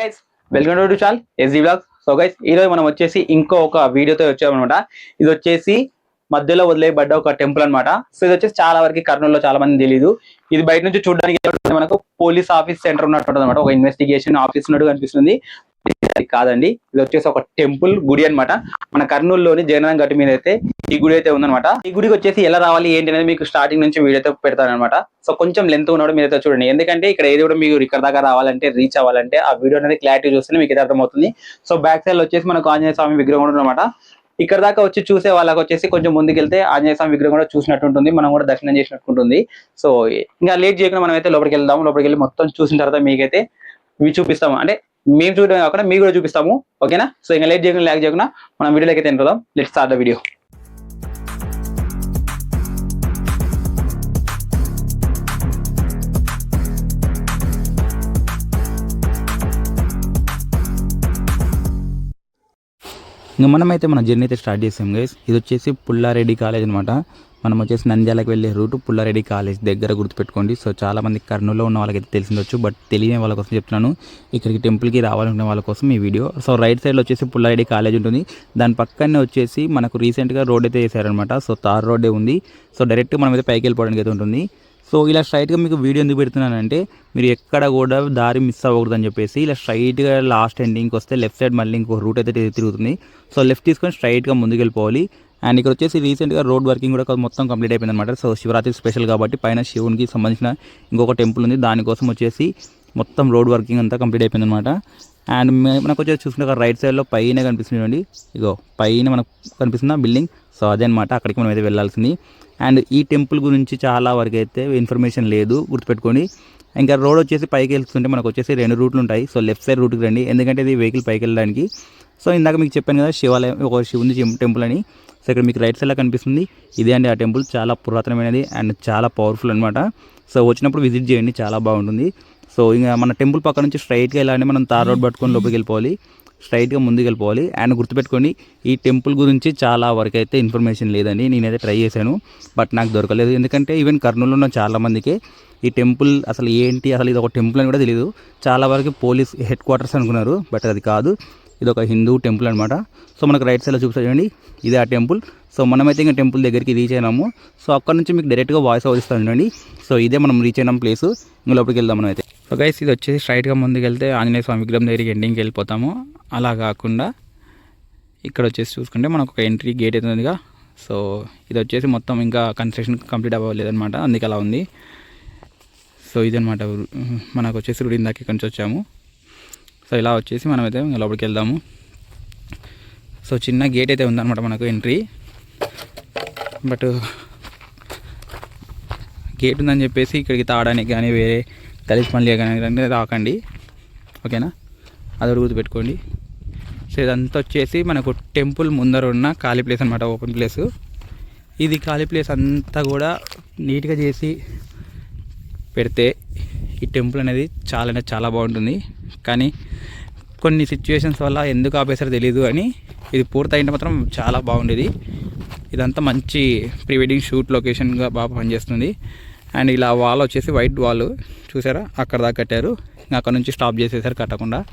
Guys welcome to చాల్ SG blog so guys ఈ రోజు మనం వచ్చేసి ఇంకో ఒక వీడియోతో వచ్చామనమాట ఇది వచ్చేసి మధ్యలో వదిలేయబడ్డ ఒక టెంపుల్ అన్నమాట. సో ఇది వచ్చేసి చాలా వరకు కర్నూలులో చాలా మంది తెలియదు ఇది బయట నుంచి చూడడానికి మనకు పోలీస్ ఆఫీస్ సెంటర్ ఉన్నట్టు అనమాట ఒక ఇన్వెస్టిగేషన్ ఆఫీస్ ఉన్నట్టు కనిపిస్తుంది. అది కాదండి. ఇది వచ్చేసి ఒక టెంపుల్ గుడి అన్నమాట. మన కర్నూలులోని జగన్నాథం గట్టి మీద అయితే ఈ గుడి అయితే ఉందనమాట ఈ గుడికి వచ్చేసి ఎలా రావాలి ఏంటి అనేది మీకు స్టార్టింగ్ నుంచి వీడియో అయితే పెడతానమాట సో కొంచెం లెంత్ ఉన్నాడు మీరైతే చూడండి. ఎందుకంటే ఇక్కడ ఏది కూడా మీకు ఇక్కడ దాకా రావాలంటే రీచ్ అవ్వాలంటే ఆ వీడియో అనేది క్లారిటీ చూస్తేనే మీకు అయితే అర్థమవుతుంది. సో బ్యాక్ సైడ్ వచ్చేసి మనకు ఆంజనేయ స్వామి విగ్రహం కూడా అనమాట ఇక్కడ దాకా వచ్చి చూసే వాళ్ళకి వచ్చేసి కొంచెం ముందుకెళ్తే ఆంజనేయ స్వామి విగ్రహం కూడా చూసినట్టు ఉంటుంది. మనం కూడా దర్శనం చేసినట్టు ఉంటుంది. సో ఇంకా లేట్ చేయకుండా మనం అయితే లోపలికి వెళ్దాం. లోపలికి వెళ్ళి మొత్తం చూసిన తర్వాత మీకైతే ఇవి చూపిస్తాము. అంటే మేము చూడడం కాకుండా మీకు కూడా చూపిస్తాము. ఓకేనా? సో ఇంకా లేట్ చేయకుండా లేక చేయకుండా మనం వీడియోలోకి అయితే ఎంటుదాం లెట్ స్టార్ట్ ద వీడియో ఇంకా మనమైతే మన జర్నీ అయితే స్టార్ట్ చేసాం గైస్ ఇది వచ్చేసి పుల్లారెడ్డి కాలేజ్ అనమాట మనం వచ్చేసి నంద్యాలకు వెళ్ళే రూట్ పుల్లారెడ్డి కాలేజ్ దగ్గర గుర్తుపెట్టుకోండి. సో చాలా మంది కర్నూలులో ఉన్న వాళ్ళకైతే తెలిసిందొచ్చు బట్ తెలియని వాళ్ళ కోసం చెప్తున్నాను. ఇక్కడికి టెంపుల్కి రావాలనుకునే వాళ్ళ కోసం ఈ వీడియో. సో రైట్ సైడ్లో వచ్చేసి పుల్లారెడ్డి కాలేజ్ ఉంటుంది. దాని పక్కనే వచ్చేసి మనకు రీసెంట్గా రోడ్ అయితే వేసారనమాట సో తార్ రోడ్డే ఉంది. సో డైరెక్ట్ మనం అయితే పైకి వెళ్ళిపోవడానికి అయితే ఉంటుంది. సో ఇలా స్ట్రైట్గా మీకు వీడియో ఎందుకు పెడుతున్నానంటే మీరు ఎక్కడ కూడా దారి మిస్ అవ్వకూడదు అని చెప్పేసి ఇలా స్ట్రైట్గా లాస్ట్ ఎండింగ్కి వస్తే లెఫ్ట్ సైడ్ మళ్ళీ ఇంకో రూట్ అయితే తిరుగుతుంది. సో లెఫ్ట్ తీసుకొని స్ట్రైట్గా ముందుకు వెళ్ళిపోవాలి అండ్ ఇక్కడ వచ్చేసి రీసెంట్గా రోడ్ వర్కింగ్ కూడా మొత్తం కంప్లీట్ అయిపోయింది అనమాట సో శివరాత్రి స్పెషల్ కాబట్టి పైన శివునికి సంబంధించిన ఇంకొక టెంపుల్ ఉంది. దానికోసం వచ్చేసి మొత్తం రోడ్ వర్కింగ్ అంతా కంప్లీట్ అయిపోయింది అనమాట అండ్ మనకు వచ్చేసి చూసుకుంటే రైట్ సైడ్లో పైన కనిపిస్తుంది చూడండి. ఇగో పైన మనకు కనిపిస్తున్న బిల్డింగ్ సో అదే అనమాట అక్కడికి మనం అయితే వెళ్ళాల్సింది. అండ్ ఈ టెంపుల్ గురించి చాలా వరకు అయితే ఇన్ఫర్మేషన్ లేదు. గుర్తుపెట్టుకోండి. ఇంకా రోడ్ వచ్చేసి పైకి వెళ్తుంటే మనకు వచ్చేసి రెండు రూట్లు ఉంటాయి. సో లెఫ్ట్ సైడ్ రూట్కి రండి. ఎందుకంటే ఇది వెహికల్ పైకి వెళ్ళడానికి. సో ఇందాక మీకు చెప్పాను కదా శివాలయం ఒక శివుని టెంపుల్ అని. సో ఇక్కడ మీకు రైట్ సైడ్లో కనిపిస్తుంది? ఇదే అండి ఆ టెంపుల్. చాలా పురాతనమైనది అండ్ చాలా పవర్ఫుల్ అనమాట సో వచ్చినప్పుడు విజిట్ చేయండి చాలా బాగుంటుంది. సో ఇంకా మన టెంపుల్ పక్క నుంచి స్ట్రైట్గా వెళ్ళాలంటే మనం తార్ రోడ్ పట్టుకొని లోపలికి వెళ్ళిపోవాలి. స్ట్రైట్గా ముందుకు వెళ్ళిపోవాలి. అండ్ గుర్తుపెట్టుకోండి ఈ టెంపుల్ గురించి చాలా వరకు అయితే ఇన్ఫర్మేషన్ లేదని నేనైతే ట్రై చేశాను బట్ నాకు దొరకలేదు. ఎందుకంటే ఈవెన్ కర్నూలులో ఉన్న చాలామందికి ఈ టెంపుల్ అసలు ఏంటి? అసలు ఇది ఒక టెంపుల్ అని కూడా తెలియదు చాలా వరకు పోలీస్ హెడ్ క్వార్టర్స్ అనుకున్నారు బట్ అది కాదు. ఇది ఒక హిందూ టెంపుల్ అనమాట సో మనకు రైట్ సైడ్లో చూపించండి ఇదే ఆ టెంపుల్. సో మనమైతే ఇంకా టెంపుల్ దగ్గరికి రీచ్ అయినాము. సో అక్కడ నుంచి మీకు డైరెక్ట్గా వాయిస్ ఓవర్ చూడండి. సో ఇదే మనం రీచ్ అయినాం ప్లేస్. ఇంకా లోపలికి వెళ్దాం మనమైతే. అయితే సో గైస్ ఇది వచ్చేసి స్ట్రైట్గా ముందుకు వెళ్తే ఆంజనేయ స్వామి విగ్రహం దగ్గరికి ఎండింగ్కి వెళ్ళిపోతాము. అలా కాకుండా ఇక్కడ వచ్చేసి చూసుకుంటే మనకు ఒక ఎంట్రీ గేట్ అవుతుందిగా సో ఇది వచ్చేసి మొత్తం ఇంకా కన్స్ట్రక్షన్ కంప్లీట్ అవ్వలేదన్నమాట. అందుకే అలా ఉంది. సో ఇదనమాట మనకు వచ్చేసి రుడి ఇందాక ఇక్కడి నుంచి వచ్చాము. సో ఇలా వచ్చేసి మనమైతే ఇంకా లోపలికి వెళ్దాము. సో చిన్న గేట్ అయితే ఉందన్నమాట మనకు ఎంట్రీ బట్ గేట్ ఉందని చెప్పేసి ఇక్కడికి తాగడానికి కానీ వేరే కలిసి మళ్ళీ కానీ రాకండి. ఓకేనా? అది ఒకటి గుర్తుపెట్టుకోండి. సో ఇదంతా వచ్చేసి మనకు టెంపుల్ ముందర ఉన్న ఖాళీ ప్లేస్ అనమాట ఓపెన్ ప్లేస్. ఇది ఖాళీ ప్లేస్ అంతా కూడా నీట్గా చేసి పెడితే ఈ టెంపుల్ అనేది చాలా అంటే చాలా బాగుంటుంది. కానీ కొన్ని సిచ్యువేషన్స్ వల్ల ఎందుకు ఆపేసారో తెలియదు అని ఇది పూర్తయింటే మాత్రం చాలా బాగుండేది. ఇదంతా మంచి ప్రీ వెడ్డింగ్ షూట్ లొకేషన్గా బాగా పనిచేస్తుంది. అండ్ ఇలా వాల్ వచ్చేసి వైట్ వాల్ చూసారా? అక్కడ దాకా కట్టారు. ఇంకా అక్కడ నుంచి స్టాప్ చేసేసారు కట్టకుండా.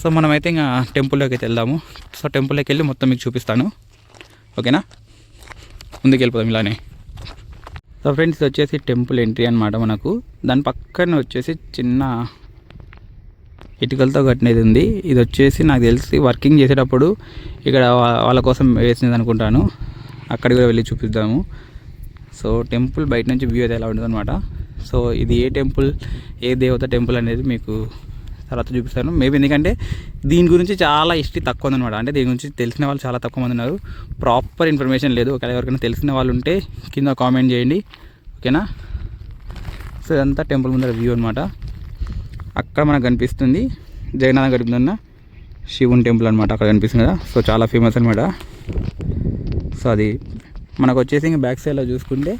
సో మనమైతే ఇంకా టెంపుల్లోకి అయితే వెళ్దాము. సో టెంపుల్లోకి వెళ్ళి మొత్తం మీకు చూపిస్తాను. ఓకేనా? ముందుకు వెళ్ళిపోదాం ఇలానే. సో ఫ్రెండ్స్ ఇది వచ్చేసి టెంపుల్ ఎంట్రీ అనమాట మనకు. దాని పక్కన వచ్చేసి చిన్న ఇటుకలతో కట్టినది ఉంది. ఇది వచ్చేసి నాకు తెలిసి వర్కింగ్ చేసేటప్పుడు ఇక్కడ వాళ్ళ కోసం వేసినది అనుకుంటాను. అక్కడికి కూడా వెళ్ళి చూపిద్దాము. సో టెంపుల్ బయట నుంచి వ్యూ అయితే ఎలా ఉంటుంది అనమాట సో ఇది ఏ టెంపుల్ ఏ దేవత టెంపుల్ అనేది మీకు తర్వాత చూపిస్తాను మేబీ ఎందుకంటే దీని గురించి చాలా హిస్టరీ తక్కువ ఉందన్నమాట. అంటే దీని గురించి తెలిసిన వాళ్ళు చాలా తక్కువ మంది ఉన్నారు. ప్రాపర్ ఇన్ఫర్మేషన్ లేదు. ఒకవేళ ఎవరికైనా తెలిసిన వాళ్ళు ఉంటే కింద కామెంట్ చేయండి. ఓకేనా? సో ఇదంతా టెంపుల్ ముందర వ్యూ అనమాట అక్కడ మనకు కనిపిస్తుంది జగన్నాథం గడిపిన శివుని టెంపుల్ అనమాట అక్కడ కనిపిస్తుంది కదా. సో చాలా ఫేమస్ అనమాట సో అది మనకు వచ్చేసి ఇంకా బ్యాక్ సైడ్లో చూసుకుంటే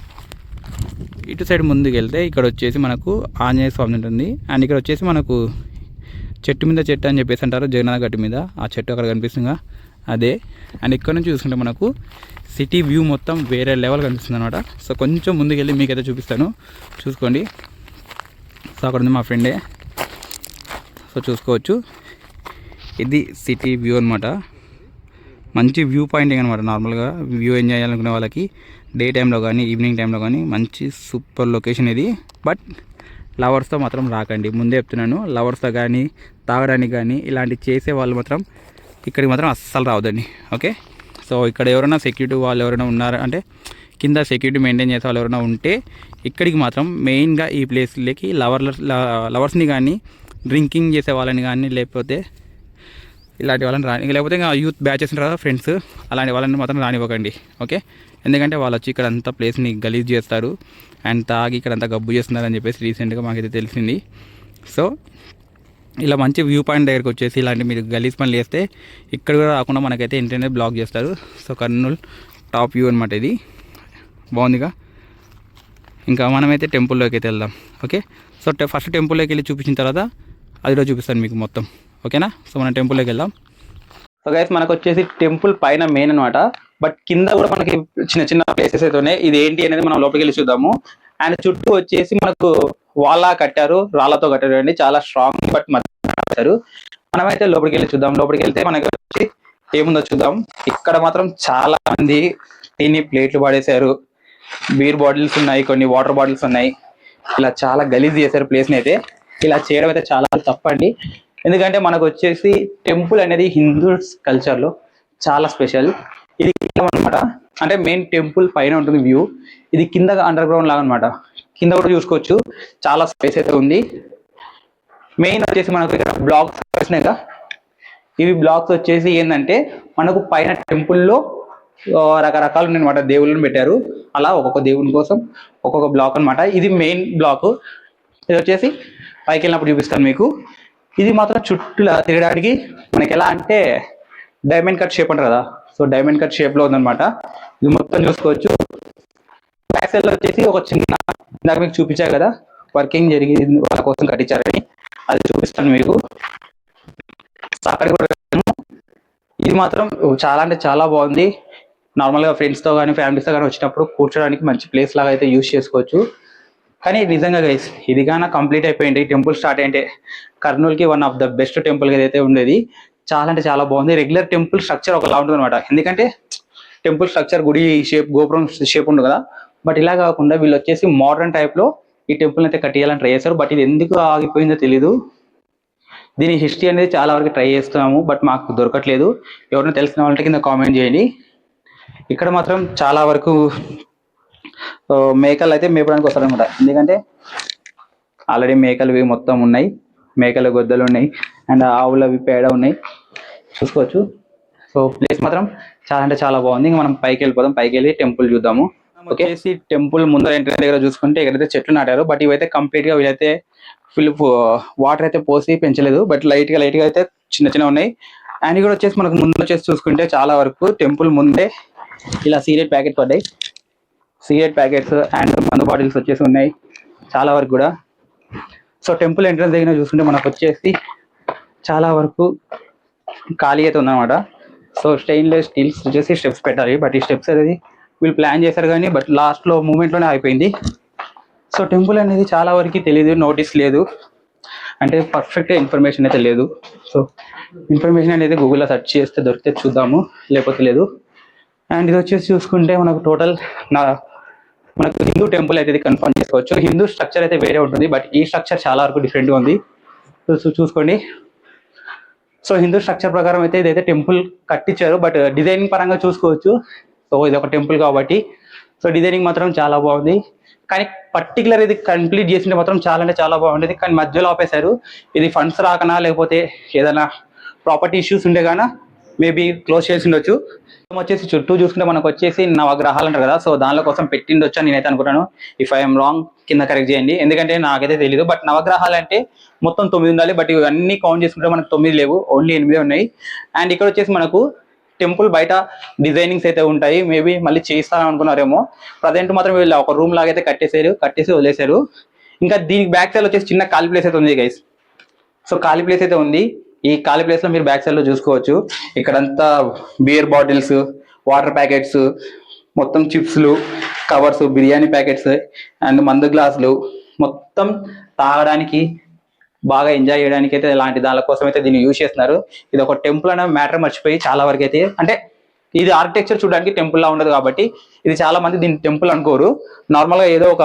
ఇటు సైడ్ ముందుకు వెళ్తే ఇక్కడ వచ్చేసి మనకు ఆంజనేయ స్వామి ఉంటుంది. అండ్ ఇక్కడ వచ్చేసి మనకు చెట్టు మీద చెట్టు అని చెప్పేసి అంటారు జగన్నాథ గట్టు మీద. ఆ చెట్టు అక్కడ కనిపిస్తుందిగా. అదే. అండ్ ఇక్కడ నుంచి చూసుకుంటే మనకు సిటీ వ్యూ మొత్తం వేరే లెవెల్ కనిపిస్తుంది అనమాట సో కొంచెం ముందుకెళ్ళి మీకైతే చూపిస్తాను. చూసుకోండి. సో అక్కడ ఉంది మా ఫ్రెండే. సో సో చూసుకోవచ్చు. ఇది సిటీ వ్యూ అనమాట మంచి వ్యూ పాయింటింగ్ అనమాట నార్మల్గా. వ్యూ ఎంజాయ్ చేయాలనుకునే వాళ్ళకి డే టైంలో కానీ ఈవినింగ్ టైంలో కానీ మంచి సూపర్ లొకేషన్ ఇది. బట్ లవర్స్తో మాత్రం రాకండి. ముందే చెప్తున్నాను. లవర్స్తో కానీ తాగడానికి కానీ ఇలాంటి చేసే వాళ్ళు మాత్రం ఇక్కడికి మాత్రం అస్సలు రావద్దండి. ఓకే? సో ఇక్కడ ఎవరైనా సెక్యూరిటీ వాళ్ళు ఎవరైనా ఉన్నారు? అంటే కింద సెక్యూరిటీ మెయింటైన్ చేసే వాళ్ళు ఎవరైనా ఉంటే ఇక్కడికి మాత్రం మెయిన్గా ఈ ప్లేస్లకి లవర్ల లవర్స్ని కానీ డ్రింకింగ్ చేసే వాళ్ళని కానీ లేకపోతే ఇలాంటి వాళ్ళని రాని లేకపోతే ఇంకా యూత్ బ్యాచెస్ ఉంటారు కదా ఫ్రెండ్స్ అలాంటి వాళ్ళని మాత్రం రానివ్వకండి. ఓకే? ఎందుకంటే వాళ్ళు వచ్చి ఇక్కడ అంతా ప్లేస్ని గలీజ్ చేస్తారు. అండ్ తాగి ఇక్కడ అంతా గబ్బు చేస్తున్నారని చెప్పేసి రీసెంట్గా మాకైతే తెలిసింది. సో ఇలా మంచి వ్యూ పాయింట్ దగ్గరికి వచ్చేసి ఇలాంటి మీరు గలీజ్ పనులు చేస్తే ఇక్కడ కూడా రాకుండా మనకైతే ఇంటర్నెట్ బ్లాక్ చేస్తారు. సో కర్నూలు టాప్ వ్యూ అనమాట ఇది. బాగుందిగా? ఇంకా మనమైతే టెంపుల్లోకి అయితే వెళ్దాం. ఓకే? సో ఫస్ట్ టెంపుల్లోకి వెళ్ళి చూపించిన తర్వాత అది కూడా చూపిస్తాను మీకు మొత్తం. ఓకేనా? సో మనం టెంపుల్లోకి వెళ్దాం. సో గైస్ మనకు వచ్చేసి టెంపుల్ పైన మెయిన్ అన్నమాట. బట్ కింద కూడా మనకి చిన్న చిన్న ప్లేసెస్ అయితే ఉన్నాయి ఇది ఏంటి అనేది మనం లోపలికి వెళ్ళి చూద్దాము. అండ్ చుట్టూ వచ్చేసి మనకు వాళ్ళ కట్టారు రాళ్ళతో కట్టారు అండి. చాలా స్ట్రాంగ్ బట్ కట్టారు. మనమైతే లోపలికి వెళ్ళి చూద్దాం. లోపలికి వెళ్తే మనకి వచ్చి ఏముందో చూద్దాం. ఇక్కడ మాత్రం చాలా మంది తిని ప్లేట్లు పడేశారు. బీర్ బాటిల్స్ ఉన్నాయి కొన్ని వాటర్ బాటిల్స్ ఉన్నాయి. ఇలా చాలా గలీజ్ చేశారు ప్లేస్ని అయితే. ఇలా చేయడం అయితే చాలా తప్పండి. ఎందుకంటే మనకు వచ్చేసి టెంపుల్ అనేది హిందూస్ కల్చర్లో చాలా స్పెషల్ ఇది అనమాట అంటే మెయిన్ టెంపుల్ పైన ఉంటుంది వ్యూ ఇది కింద అండర్ గ్రౌండ్ లాగా అనమాట కింద కూడా చూసుకోవచ్చు. చాలా స్పేస్ అయితే ఉంది. మెయిన్ వచ్చేసి మనకు ఇక్కడ బ్లాక్స్ వచ్చినాయి కదా. ఇవి బ్లాక్స్ వచ్చేసి ఏంటంటే మనకు పైన టెంపుల్లో రకరకాలు అనమాట దేవుళ్ళని పెట్టారు. అలా ఒక్కొక్క దేవుని కోసం ఒక్కొక్క బ్లాక్ అనమాట ఇది మెయిన్ బ్లాక్ ఇది వచ్చేసి పైకి వెళ్ళినప్పుడు చూపిస్తాను మీకు. ఇది మాత్రం చుట్టూ తిరగడానికి మనకి ఎలా అంటే డైమండ్ కట్ షేప్ అంటారు కదా. సో డైమండ్ కట్ షేప్లో ఉందన్నమాట. ఇది మొత్తం చూసుకోవచ్చు. బ్యాక్ సైడ్లో వచ్చేసి ఒక చిన్న ఇందాక మీకు చూపించా కదా వర్కింగ్ జరిగింది వాళ్ళ కోసం కట్టించారని. అది చూపిస్తాను మీకు. అక్కడ కూడా ఇది మాత్రం చాలా అంటే చాలా బాగుంది. నార్మల్గా ఫ్రెండ్స్తో కానీ ఫ్యామిలీస్తో కానీ వచ్చినప్పుడు కూర్చోడానికి మంచి ప్లేస్ లాగా అయితే యూజ్ చేసుకోవచ్చు. కానీ నిజంగా గైస్ ఇది కానీ కంప్లీట్ అయిపోయింది. టెంపుల్ స్టార్ట్ అయితే కర్నూలుకి one of the best temple ఏదైతే ఉండేది చాలా అంటే చాలా బాగుంది. రెగ్యులర్ టెంపుల్ స్ట్రక్చర్ ఒకలా ఉంటుంది అనమాట ఎందుకంటే టెంపుల్ స్ట్రక్చర్ గుడి షేప్ గోపురం షేప్ ఉంది కదా. బట్ ఇలా కాకుండా వీళ్ళు వచ్చేసి మోడర్న్ టైప్లో ఈ టెంపుల్ అయితే కట్టేయాలని ట్రై చేశారు. బట్ ఇది ఎందుకు ఆగిపోయిందో తెలీదు. దీని హిస్టరీ అనేది చాలా వరకు ట్రై చేస్తున్నాము. బట్ మాకు దొరకట్లేదు. ఎవరైనా తెలిసిన వాళ్ళకి కింద కామెంట్ చేయండి. ఇక్కడ మాత్రం చాలా వరకు మేకలు అయితే మేపడానికి వస్తారనమాట ఎందుకంటే ఆల్రెడీ మేకలు మొత్తం ఉన్నాయి. మేకల గొద్దలు ఉన్నాయి అండ్ ఆవులవి పేడ ఉన్నాయి. చూసుకోవచ్చు. సో ప్లేస్ మాత్రం చాలా అంటే చాలా బాగుంది. ఇంకా మనం పైకి వెళ్ళిపోదాం. పైకి వెళ్ళి టెంపుల్ చూద్దాము. వచ్చేసి టెంపుల్ ముందర ఎంట్రీ దగ్గర చూసుకుంటే ఇక్కడైతే చెట్లు నాటారు. బట్ ఇవైతే కంప్లీట్గా వీళ్ళైతే ఫుల్ వాటర్ అయితే పోసి పెంచలేదు. బట్ లైట్గా లైట్గా అయితే చిన్న చిన్న ఉన్నాయి. అండ్ ఇక్కడ వచ్చేసి మనకు ముందు వచ్చేసి చూసుకుంటే చాలా వరకు టెంపుల్ ముందే ఇలా సీరియట్ ప్యాకెట్ పడ్డాయి. సిగరెట్ ప్యాకెట్స్ అండ్ మందు బాటిల్స్ వచ్చేసి ఉన్నాయి. చాలా వరకు కూడా. సో టెంపుల్ ఎంట్రన్స్ దగ్గర చూసుకుంటే మనకు వచ్చేసి చాలా వరకు ఖాళీ అయితే ఉందన్నమాట. సో స్టెయిన్లెస్ స్టీల్స్ వచ్చేసి స్టెప్స్ పెట్టాలి. బట్ ఈ స్టెప్స్ అనేది వీళ్ళు ప్లాన్ చేశారు కానీ బట్ లాస్ట్లో మూమెంట్లోనే అయిపోయింది సో టెంపుల్ అనేది చాలా వరకు తెలియదు నోటీస్ లేదు. అంటే పర్ఫెక్ట్ ఇన్ఫర్మేషన్ అయితే లేదు. సో ఇన్ఫర్మేషన్ అనేది గూగుల్లో సెర్చ్ చేస్తే దొరికితే చూద్దాము లేకపోతే లేదు. అండ్ ఇది వచ్చేసి చూసుకుంటే మనకు టోటల్ నా మనకు హిందూ టెంపుల్ అయితే ఇది కన్ఫర్మ్ చేసుకోవచ్చు. హిందూ స్ట్రక్చర్ అయితే వేరే ఉంటుంది బట్ ఈ స్ట్రక్చర్ చాలా వరకు డిఫరెంట్గా ఉంది. సో చూసుకోండి. సో హిందూ స్ట్రక్చర్ ప్రకారం అయితే ఇదైతే టెంపుల్ కట్టించారు బట్ డిజైనింగ్ పరంగా చూసుకోవచ్చు. సో ఇది ఒక టెంపుల్ కాబట్టి. సో డిజైనింగ్ మాత్రం చాలా బాగుంది. కానీ పర్టికులర్ ఇది కంప్లీట్ చేసింటే మాత్రం చాలా అంటే చాలా బాగుండేది. కానీ మధ్యలో ఆపేశారు. ఇది ఫండ్స్ రాకనా లేకపోతే ఏదైనా ప్రాపర్టీ ఇష్యూస్ ఉండే కానీ మేబీ క్లోజ్ చేసి ఉండొచ్చు. వచ్చేసి చుట్టూ చూసుకుంటే మనకు వచ్చేసి నవగ్రహాలు అంటారు కదా సో దానిలో కోసం పెట్టిండొచ్చు అని నేనైతే అనుకుంటాను ఇఫ్ ఐఎమ్ రాంగ్ కింద కరెక్ట్ చేయండి. ఎందుకంటే నాకైతే తెలియదు బట్ నవగ్రహాలు అంటే మొత్తం తొమ్మిది ఉండాలి బట్ ఇవన్నీ కౌంట్ చేసుకుంటే మనకు తొమ్మిది లేవు ఓన్లీ ఎనిమిది ఉన్నాయి. అండ్ ఇక్కడ వచ్చేసి మనకు టెంపుల్ బయట డిజైనింగ్స్ అయితే ఉంటాయి. మేబీ మళ్ళీ చేస్తాను అనుకున్నారేమో. ప్రజెంట్ మాత్రం వీళ్ళు ఒక రూమ్ లాగా అయితే కట్టేశారు కట్టేసి వదిలేశారు. ఇంకా దీనికి బ్యాక్ సైడ్ వచ్చేసి చిన్న ఖాళీ ప్లేస్ అయితే ఉంది గైస్ సో ఖాళీ ప్లేస్ అయితే ఉంది. ఈ ఖాళీ ప్లేస్లో మీరు బ్యాక్ సైడ్లో చూసుకోవచ్చు. ఇక్కడంతా బియర్ బాటిల్స్ వాటర్ ప్యాకెట్స్ మొత్తం చిప్స్లు కవర్స్ బిర్యానీ ప్యాకెట్స్ అండ్ మందు గ్లాసులు మొత్తం తాగడానికి బాగా ఎంజాయ్ చేయడానికి అయితే ఇలాంటి దాని కోసం అయితే దీన్ని యూజ్ చేస్తున్నారు. ఇది ఒక టెంపుల్ అనే మ్యాటర్ మర్చిపోయి చాలా వరకు అయితే అంటే ఇది ఆర్కిటెక్చర్ చూడడానికి టెంపుల్ లా ఉండదు కాబట్టి ఇది చాలా మంది దీన్ని టెంపుల్ అనుకోరు. నార్మల్గా ఏదో ఒక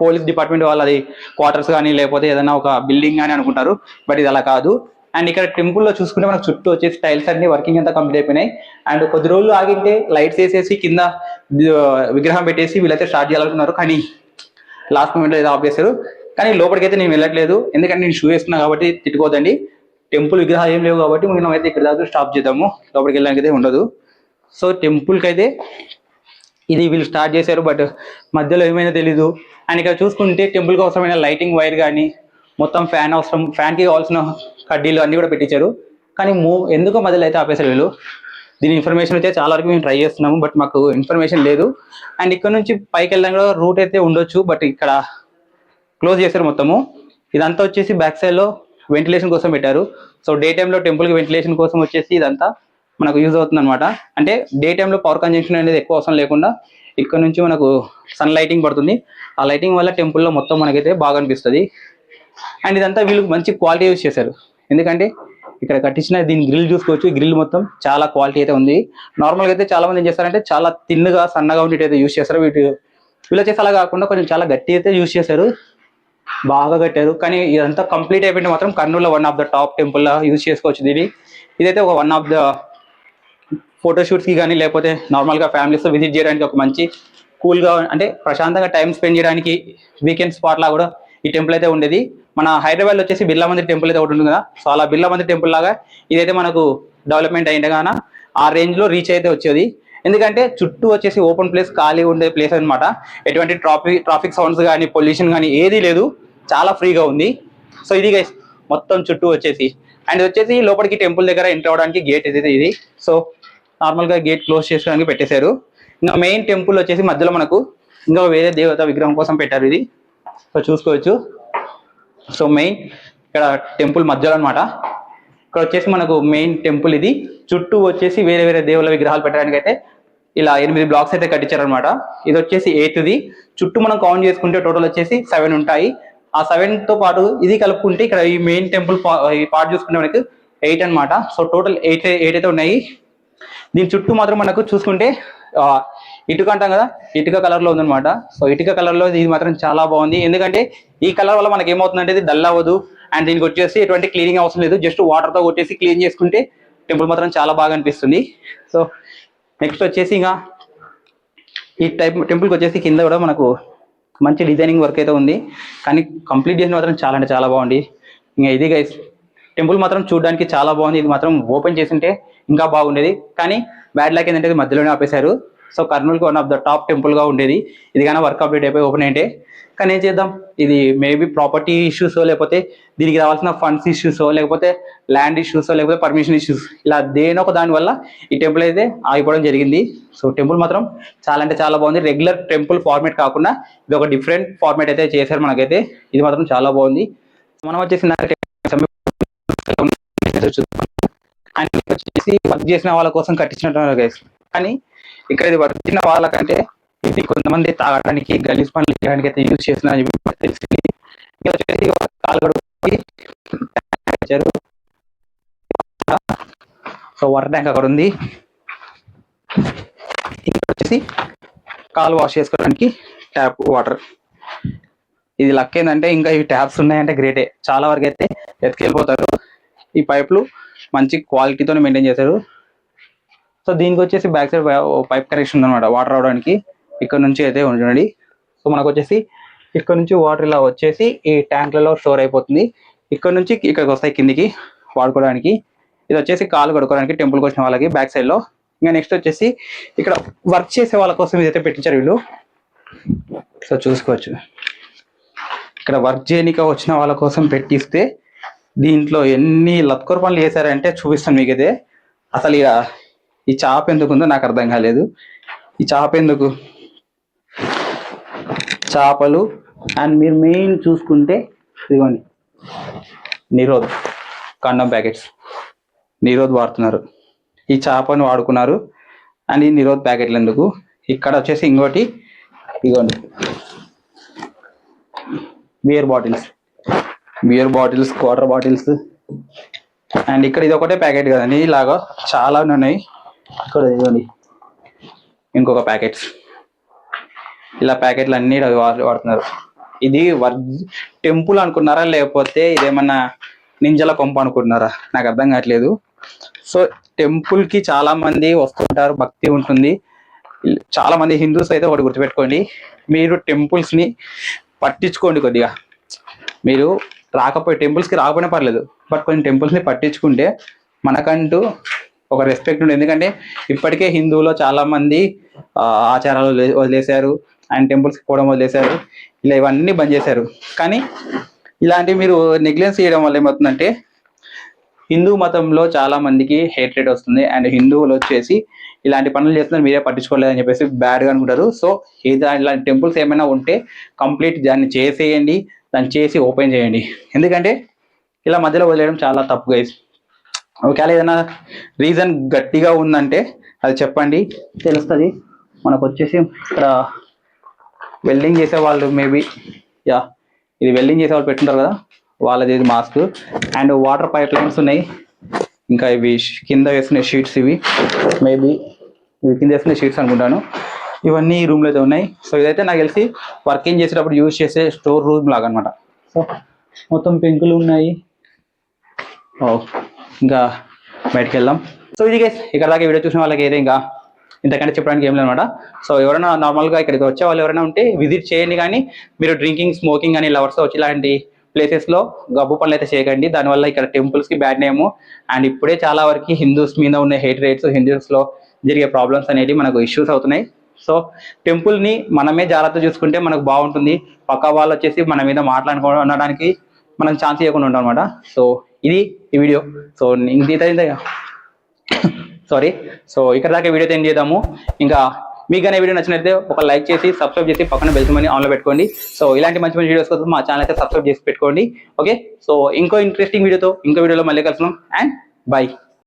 పోలీస్ డిపార్ట్మెంట్ వాళ్ళది క్వార్టర్స్ కానీ లేకపోతే ఏదైనా ఒక బిల్డింగ్ కానీ అనుకుంటారు. బట్ ఇది అలా కాదు. అండ్ ఇక్కడ టెంపుల్లో చూసుకుంటే మనకు చుట్టూ వచ్చేసి టైల్స్ అన్ని వర్కింగ్ అంతా కంప్లీట్ అయిపోయినాయి. అండ్ కొద్ది రోజులు ఆగింటే లైట్స్ వేసేసి కింద విగ్రహం పెట్టేసి వీళ్ళైతే స్టార్ట్ చేయాలనుకున్నారు. కానీ లాస్ట్ మూమెంట్లో ఏదో ఆఫ్ చేశారు. కానీ లోపలికైతే నేను వెళ్ళట్లేదు. ఎందుకంటే నేను షూ వేసుకున్నా కాబట్టి తిట్టుకోదండి టెంపుల్ విగ్రహాలు ఏం లేవు కాబట్టి మనం అయితే ఇక్కడ దాకా స్టాప్ చేద్దాము. లోపలికి వెళ్ళడానికి అయితే ఉండదు. సో టెంపుల్కి అయితే ఇది వీళ్ళు స్టార్ట్ చేశారు బట్ మధ్యలో ఏమైనా తెలీదు. అండ్ ఇక్కడ చూసుకుంటే టెంపుల్ అవసరమైన లైటింగ్ వైర్ కానీ మొత్తం ఫ్యాన్ అవసరం ఫ్యాన్కి కావాల్సిన కడ్డీలు అన్నీ కూడా పెట్టించారు. కానీ మూ ఎందుకో మధ్యలో అయితే ఆపేశారు వీళ్ళు. దీని ఇన్ఫర్మేషన్ అయితే చాలా వరకు మేము ట్రై చేస్తున్నాము బట్ మాకు ఇన్ఫర్మేషన్ లేదు. అండ్ ఇక్కడ నుంచి పైకి వెళ్ళడం కూడా రూట్ అయితే ఉండొచ్చు బట్ ఇక్కడ క్లోజ్ చేశారు మొత్తము. ఇదంతా వచ్చేసి బ్యాక్ సైడ్లో వెంటిలేషన్ కోసం పెట్టారు. సో డే టైంలో టెంపుల్కి వెంటిలేషన్ కోసం వచ్చేసి ఇదంతా మనకు యూజ్ అవుతుంది అనమాట అంటే డే టైంలో పవర్ కన్జంక్షన్ అనేది ఎక్కువ అవసరం లేకుండా ఇక్కడ నుంచి మనకు సన్ లైటింగ్ పడుతుంది. ఆ లైటింగ్ వల్ల టెంపుల్లో మొత్తం మనకైతే బాగా అనిపిస్తుంది. అండ్ ఇదంతా వీళ్ళు మంచి క్వాలిటీ యూజ్ చేశారు. ఎందుకంటే ఇక్కడ కట్టించిన దీని గ్రిల్ చూసుకోవచ్చు. గ్రిల్ మొత్తం చాలా క్వాలిటీ అయితే ఉంది. నార్మల్గా అయితే చాలా మంది ఏం చేస్తారంటే చాలా తిన్నుగా సన్నగా ఉండేటైతే యూస్ యూజ్ చేస్తారు. వీటి వీళ్ళు వచ్చేసి అలా కాకుండా కొంచెం చాలా గట్టి అయితే యూజ్ చేశారు. బాగా కట్టారు. కానీ ఇదంతా కంప్లీట్ అయిపోయింది మాత్రం కర్నూలులో వన్ ఆఫ్ ద టాప్ టెంపుల్లా యూజ్ చేసుకోవచ్చు దీన్ని. ఇదైతే ఒక వన్ ఆఫ్ ద ఫోటోషూట్స్కి కానీ లేకపోతే నార్మల్గా ఫ్యామిలీస్తో విజిట్ చేయడానికి ఒక మంచి కూల్గా అంటే ప్రశాంతంగా టైం స్పెండ్ చేయడానికి వీకెండ్ స్పాట్ లా కూడా ఈ టెంపుల్ అయితే ఉండేది. మన హైదరాబాద్లో వచ్చేసి బిర్లా మందిర్ టెంపుల్ అయితే ఒకటి ఉంది కదా. సో అలా బిర్లా మందిర్ టెంపుల్ లాగా ఇదైతే మనకు డెవలప్మెంట్ అయిందిగాన ఆ రేంజ్లో రీచ్ అయితే వచ్చేది. ఎందుకంటే చుట్టూ వచ్చేసి ఓపెన్ ప్లేస్ ఖాళీ ఉండే ప్లేస్ అన్నమాట. ఎటువంటి ట్రాఫిక్ ట్రాఫిక్ సౌండ్స్ కానీ పొల్యూషన్ కానీ ఏదీ లేదు. చాలా ఫ్రీగా ఉంది. సో ఇది గైస్ మొత్తం చుట్టూ వచ్చేసి. అండ్ వచ్చేసి లోపలికి టెంపుల్ దగ్గర ఎంటర్ అవడానికి గేట్ ఏదైతే ఇది. సో నార్మల్గా గేట్ క్లోజ్ చేసుకోవడానికి పెట్టేశారు. ఇంకా మెయిన్ టెంపుల్ వచ్చేసి మధ్యలో మనకు ఇంకా వేరే దేవత విగ్రహం కోసం పెట్టారు ఇది. సో చూసుకోవచ్చు. సో మెయిన్ ఇక్కడ టెంపుల్ మధ్యలో అన్నమాట. ఇక్కడ వచ్చేసి మనకు మెయిన్ టెంపుల్ ఇది. చుట్టూ వచ్చేసి వేరే వేరే దేవుళ్ళ విగ్రహాలు పెట్టడానికి అయితే ఇలా ఎనిమిది బ్లాక్స్ అయితే కట్టించారనమాట ఇది వచ్చేసి ఎయిత్ది చుట్టూ మనం కౌంట్ చేసుకుంటే టోటల్ వచ్చేసి సెవెన్ ఉంటాయి. ఆ సెవెన్తో పాటు ఇది కలుపుకుంటే ఇక్కడ ఈ మెయిన్ టెంపుల్ ఈ పార్ట్ చూసుకుంటే మనకి ఎయిట్ అన్నమాట. సో టోటల్ ఎయిట్ ఎయిట్ అయితే ఉన్నాయి. దీని చుట్టూ మాత్రం మనకు చూసుకుంటే ఇటుక అంటాం కదా ఇటుక కలర్లో ఉందన్నమాట. సో ఇటుక కలర్లో ఇది మాత్రం చాలా బాగుంది. ఎందుకంటే ఈ కలర్ వల్ల మనకి ఏమవుతుందంటే ఇది డల్ అవ్వదు. అండ్ దీనికి వచ్చేసి ఎటువంటి క్లీనింగ్ అవసరం లేదు. జస్ట్ వాటర్తో కొట్టేసి క్లీన్ చేసుకుంటే టెంపుల్ మాత్రం చాలా బాగా అనిపిస్తుంది. సో నెక్స్ట్ వచ్చేసి ఇంకా ఈ టైప్ టెంపుల్కి వచ్చేసి కింద కూడా మనకు మంచి డిజైనింగ్ వర్క్ అయితే ఉంది. కానీ కంప్లీట్ చేసిన మాత్రం చాలా అంటే చాలా బాగుంది. ఇంకా ఇది గైస్ టెంపుల్ మాత్రం చూడడానికి చాలా బాగుంది. ఇది మాత్రం ఓపెన్ చేసింటే ఇంకా బాగుండేది. కానీ బ్యాడ్ లాక్ ఏంటంటే మధ్యలోనే ఆపేశారు. సో కర్నూలుకి వన్ ఆఫ్ ద టాప్ టెంపుల్గా ఉండేది. ఇది కానీ వర్క్ కంప్లీట్ అయిపోయి ఓపెన్ అయితే కానీ ఏం చేద్దాం? ఇది మేబీ ప్రాపర్టీ ఇష్యూస్ లేకపోతే దీనికి రావాల్సిన ఫండ్స్ ఇష్యూస్ లేకపోతే ల్యాండ్ ఇష్యూస్ లేకపోతే పర్మిషన్ ఇష్యూస్ ఇలా దేని ఒక దాని వల్ల ఈ టెంపుల్ అయితే ఆగిపోవడం జరిగింది. సో టెంపుల్ మాత్రం చాలా అంటే చాలా బాగుంది. రెగ్యులర్ టెంపుల్ ఫార్మేట్ కాకుండా ఇది ఒక డిఫరెంట్ ఫార్మేట్ అయితే చేశారు మనకైతే. ఇది మాత్రం చాలా బాగుంది. మనం వచ్చేసి వచ్చేసి వర్క్ చేసిన వాళ్ళ కోసం కట్టించినట్టు కానీ ఇక్కడ ఇది వచ్చిన వాళ్ళకంటే ఇది కొంతమంది తాగడానికి గలీజ్ పనులు చేయడానికి అయితే యూజ్ చేసిన చెప్పి తెలిసింది. వచ్చేసి సో వాటర్ ట్యాంక్ అక్కడ ఉంది. ఇక్కడ వచ్చేసి కాలు వాష్ చేసుకోవడానికి ట్యాప్ వాటర్ ఇది లక్ ఏంటంటే ఇంకా ఈ ట్యాప్స్ ఉన్నాయంటే గ్రేటే చాలా వరకు అయితే ఎత్తుకెళ్ళిపోతారు. ఈ పైపులు మంచి క్వాలిటీతో మెయింటైన్ చేశారు సో దీనికి వచ్చేసి బ్యాక్ సైడ్ పైప్ కనెక్షన్ అనమాట వాటర్ రావడానికి. ఇక్కడ నుంచి అయితే ఉండండి సో మనకు వచ్చేసి ఇక్కడ నుంచి వాటర్ ఇలా వచ్చేసి ఈ ట్యాంక్లలో స్టోర్ అయిపోతుంది. ఇక్కడ నుంచి ఇక్కడికి వస్తాయి కిందికి వాడుకోవడానికి. ఇది వచ్చేసి కాలు కడుకోవడానికి టెంపుల్కి వచ్చిన వాళ్ళకి బ్యాక్ సైడ్లో ఇంకా నెక్స్ట్ వచ్చేసి ఇక్కడ వర్క్ చేసే వాళ్ళ కోసం ఇదైతే పెట్టించారు వీళ్ళు. సో చూసుకోవచ్చు. ఇక్కడ వర్క్ చేయనిక వచ్చిన వాళ్ళ కోసం పెట్టిస్తే దీంట్లో ఎన్ని లత్కొర పనులు చేశారంటే చూపిస్తాను మీకైతే. అసలు ఇక ఈ చాప ఎందుకు ఉందో నాకు అర్థం కాలేదు. ఈ చాప ఎందుకు? చేపలు అండ్ మీరు మెయిన్ చూసుకుంటే ఇదిగోండి. నిరోధ్ కండం ప్యాకెట్స్. నిరోధ్ వాడుతున్నారు. ఈ చేపను వాడుకున్నారు. అండ్ ఈ నిరోధ్ ప్యాకెట్లు ఎందుకు? ఇక్కడ వచ్చేసి ఇంకోటి ఇదిగోండి. Beer bottles. Beer bottles water bottles. And ఇక్కడ ఇది ఒకటే ప్యాకెట్ కదండి ఇలాగా చాలా ఉన్నాయి. ఇక్కడ ఇదిగోండి ఇంకొక ప్యాకెట్స్. ఇలా ప్యాకెట్లు అన్ని వాడుతున్నారు. ఇది టెంపుల్ అనుకున్నారా? లేకపోతే ఇదేమన్నా నింజల కొంప అనుకుంటున్నారా? నాకు అర్థం కావట్లేదు. సో టెంపుల్కి వస్తుంటారు భక్తి ఉంటుంది. చాలా మంది హిందూస్ అయితే ఒకటి గుర్తుపెట్టుకోండి. మీరు టెంపుల్స్ని పట్టించుకోండి కొద్దిగా. మీరు రాకపోయి టెంపుల్స్కి రాకపోయినా పర్లేదు. బట్ కొన్ని టెంపుల్స్ని పట్టించుకుంటే మనకంటూ ఒక రెస్పెక్ట్ ఉంది ఎందుకంటే ఇప్పటికే హిందువులో చాలా మంది ఆచారాలు వదిలేశారు అండ్ టెంపుల్స్కి పోవడం వదిలేశారు ఇలా ఇవన్నీ బంద్ చేశారు. కానీ ఇలాంటివి మీరు నెగ్లెన్స్ చేయడం వల్ల ఏమవుతుందంటే హిందూ మతంలో చాలా మందికి హేట్రేట్ వస్తుంది. అండ్ హిందువులు వచ్చేసి ఇలాంటి పనులు చేస్తున్నారు మీరే పట్టించుకోలేదని చెప్పేసి బ్యాడ్గా అనుకుంటారు. సో ఇలాంటి టెంపుల్స్ ఏమైనా ఉంటే కంప్లీట్ దాన్ని చేసేయండి దాన్ని చేసి ఓపెన్ చేయండి. ఎందుకంటే ఇలా మధ్యలో వదిలేయడం చాలా తప్పు గైస్ ఒకవేళ ఏదైనా రీజన్ గట్టిగా ఉందంటే అది చెప్పండి. తెలుస్తుంది. మనకు వచ్చేసి ఇక్కడ వెల్డింగ్ చేసే వాళ్ళు మేబీ యా ఇది వెల్డింగ్ చేసే వాళ్ళు పెట్టుంటారు కదా వాళ్ళది ఇది mask and water pipe lines ఉన్నాయి. ఇంకా ఇవి కింద వేసిన షీట్స్ ఇవి. మేబీ ఇవి కింద వేసిన షీట్స్ అనుకుంటాను. ఇవన్నీ ఈ రూమ్లో అయితే ఉన్నాయి. సో ఇదైతే నాకు తెలిసి వర్కింగ్ చేసేటప్పుడు యూజ్ చేసే స్టోర్ రూమ్ లాగా అనమాట సో మొత్తం పెంకులు ఉన్నాయి. ఓ ఇంకా బయటకు వెళ్దాం. సో ఇది గైస్ ఇక్కడ దాకా వీడియో చూసిన వాళ్ళకి ఏదో ఇంకా ఇంతకంటే చెప్పడానికి ఏం లేదన్నమాట. సో ఎవరైనా నార్మల్గా ఇక్కడికి వచ్చే వాళ్ళు ఎవరైనా ఉంటే విజిట్ చేయండి కానీ మీరు డ్రింకింగ్ స్మోకింగ్ అని లవర్స్ వచ్చి ఇలాంటి ప్లేసెస్లో గబ్బు పనులు అయితే చేయకండి. దానివల్ల ఇక్కడ టెంపుల్స్కి బ్యాడ్ నేమ్ అండ్ ఇప్పుడే చాలా వరకు హిందూస్ మీద ఉన్న హెయిట్ రేట్స్ హిందూస్లో జరిగే ప్రాబ్లమ్స్ అనేవి మనకు ఇష్యూస్ అవుతున్నాయి. సో టెంపుల్ని మనమే జాగ్రత్త చూసుకుంటే మనకు బాగుంటుంది. పక్క వాళ్ళు వచ్చేసి మన మీద మాట్లాడుకోవడానికి మనం ఛాన్స్ ఇవ్వకుండా ఉంటాం అనమాట సో ఇది ఈ వీడియో. సో ఇంత సారీ సో ఇక్కడ దాకా వీడియో ఎండ్ చేద్దాము. ఇంకా మీకు కానీ వీడియో నచ్చినట్లయితే ఒక లైక్ చేసి సబ్స్క్రైబ్ చేసి పక్కన బెల్సమని ఆన్లో పెట్టుకోండి. సో ఇలాంటి మంచి మంచి వీడియోస్ కోసం మా ఛానల్ అయితే సబ్స్క్రైబ్ చేసి పెట్టుకోండి. ఓకే సో ఇంకో ఇంట్రెస్టింగ్ వీడియోతో ఇంకో వీడియోలో మళ్ళీ కలుసుకున్నాం అండ్ బై